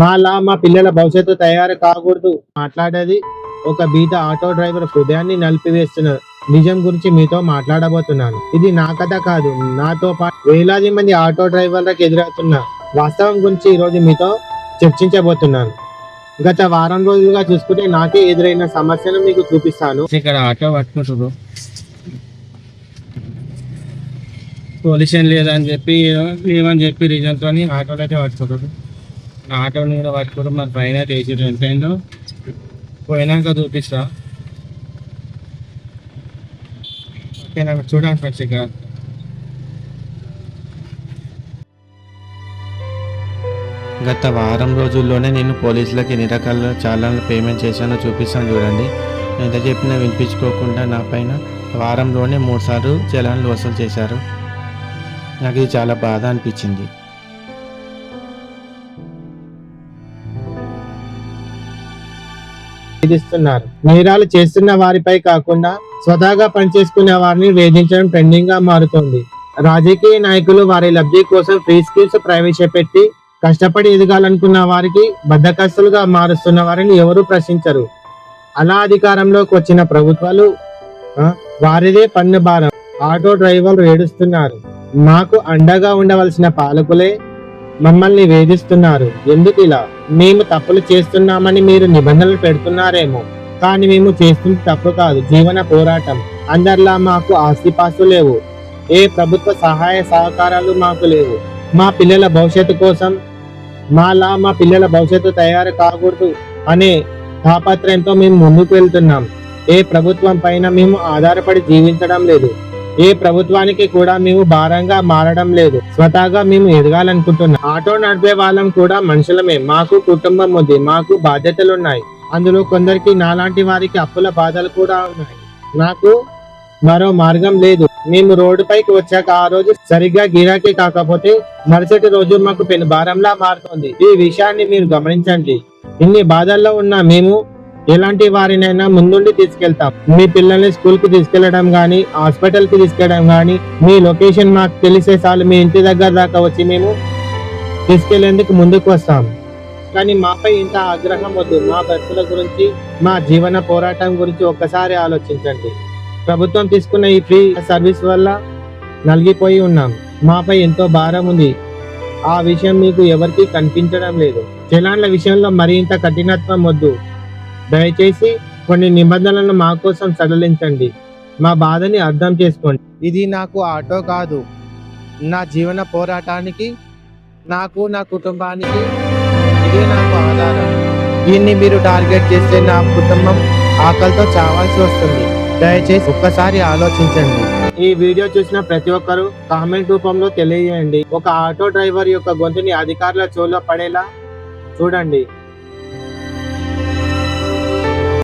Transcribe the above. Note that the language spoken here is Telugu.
మాలా మా పిల్లల భవిష్యత్తు తయారు కాకూడదు మాట్లాడేది ఒక బీత ఆటో డ్రైవర్ హృదయాన్ని నలిపివేస్తున్న నిజం గురించి మీతో మాట్లాడబోతున్నాను. ఇది నా కథ కాదు నాతో పాటు వేలాది మంది ఆటో డ్రైవర్లకు ఎదురవుతున్న వాస్తవం గురించి ఈరోజు మీతో చర్చించబోతున్నాను. గత వారం రోజులుగా చూసుకుంటే నాకే ఎదురైన సమస్యను మీకు చూపిస్తాను. ఇక్కడ ఆటో పట్టుకుంటారు పొల్యూషన్ లేదని చెప్పి ఏమని చెప్పి రీజన్తో ఆటోలు అయితే పట్టుకుంటారు ఆటో కూడా పట్టుకుంటారు మరి పైన వేసి ఎంత అయిందో పోయినాక చూపిస్తా. ఓకే నాకు చూడండి ఫ్రెండ్స్ ఇక్కడ గత వారం రోజుల్లోనే నేను పోలీసులకి ఎన్ని రకాల చాలాన్ పేమెంట్ చేశానో చూపిస్తాను చూడండి. ఎంత చెప్పినా వినిపించుకోకుండా నా పైన వారంలోనే మూడు సార్లు చలాన్లు వసూలు చేశారు. నాకు ఇది చాలా బాధ అనిపించింది. వేధిస్తున్నారు. నేరాలు చేస్తున్న వారిపై కాకుండా స్వతహాగా పనిచేసుకునే వారిని వేధించడం ట్రెండింగ్గా మారుతోంది. రాజకీయ నాయకులు వారి లబ్ధి కోసం ఫ్రీ స్కీమ్స్ ప్రవేశపెట్టి కష్టపడి ఎదగాలనుకున్న వారికి బద్దకస్తులుగా మారుస్తున్న వారిని ఎవరు ప్రశ్నించరు. అలా అధికారంలోకి వచ్చిన ప్రభుత్వాలు వారిదే పన్ను భారం. ఆటో డ్రైవర్లు ఏడుస్తున్నారు. మాకు అండగా ఉండవలసిన పాలకులే మమ్మల్ని వేధిస్తున్నారు. ఎందుకు ఇలా? మేము తప్పులు చేస్తున్నామని మీరు నిబంధనలు పెడుతున్నారేమో. కానీ మేము చేస్తుంది తప్పు కాదు. జీవన పోరాటం. అందరిలా మాకు ఆస్తిపాస్తులు లేవు. ఏ ప్రభుత్వ సహాయ సహకారాలు మాకు లేవు. మా పిల్లల భవిష్యత్తు కోసం మాలా మా పిల్లల భవిష్యత్తు తయారు కాకూడదు అనే తాపత్రయంతో మేము ముందుకు వెళ్తున్నాం. ఏ ప్రభుత్వం పైన మేము ఆధారపడి జీవించడం లేదు. ఏ ప్రభుత్వానికి కూడా మేము భారంగా మారడం లేదు. స్వతహాగా మేము ఎదగాలనుకుంటున్నాం. ఆటో నడిపే వాళ్ళం కూడా మనుషులమే. మాకు కుటుంబం ఉంది. మాకు బాధ్యతలు ఉన్నాయి అందులో కొందరికి నాలాంటి వారికి అప్పుల బాధలు కూడా ఉన్నాయి. నాకు మరో మార్గం లేదు. మేము రోడ్డు పైకి వచ్చాక ఆ రోజు సరిగ్గా గిరాకీ కాకపోతే మరుసటి రోజు మాకు పెను భారంలా మారుతుంది. ఈ విషయాన్ని మీరు గమనించండి. ఇన్ని బాధల్లో ఉన్న మేము ఎలాంటి వారినైనా ముందుండి తీసుకెళ్తాం. మీ పిల్లల్ని స్కూల్కి తీసుకెళ్ళడం గానీ హాస్పిటల్కి తీసుకెళ్ళడం గానీ మీ లొకేషన్ మాకు తెలిసే చాలు. మీ ఇంటి దగ్గర దాకా వచ్చి మేము తీసుకెళ్ళేందుకు ముందుకు వస్తాం. కానీ మాపై ఇంత ఆగ్రహం వద్దు. మా భక్తుల గురించి మా జీవన పోరాటం గురించి ఒక్కసారి ఆలోచించండి. ప్రభుత్వం తీసుకున్న ఈ ఫ్రీ సర్వీస్ వల్ల నలిగిపోయి ఉన్నాం. మాపై ఎంతో భారం ఉంది. ఆ విషయం మీకు ఎవరికీ కనిపించడం లేదు. చలాన్ల విషయంలో మరింత కఠినత్వం వద్దు. దయచేసి కొన్ని నిబంధనలను మా కోసం సడలించండి. మా బాధని అర్థం చేసుకోండి. ఇది నాకు ఆటో కాదు. నా జీవన పోరాటానికి నాకు నా కుటుంబానికి ఇదే నాకు ఆధారం. దీన్ని మీరు టార్గెట్ చేస్తే నా కుటుంబం ఆకలితో చావాల్సి వస్తుంది. దయచేసి ఒక్కసారి ఆలోచించండి. ఈ వీడియో చూసిన ప్రతి ఒక్కరూ కామెంట్ రూపంలో తెలియజేయండి. ఒక ఆటో డ్రైవర్ యొక్క గొంతుని అధికారుల చెవులో పడేలా చూడండి.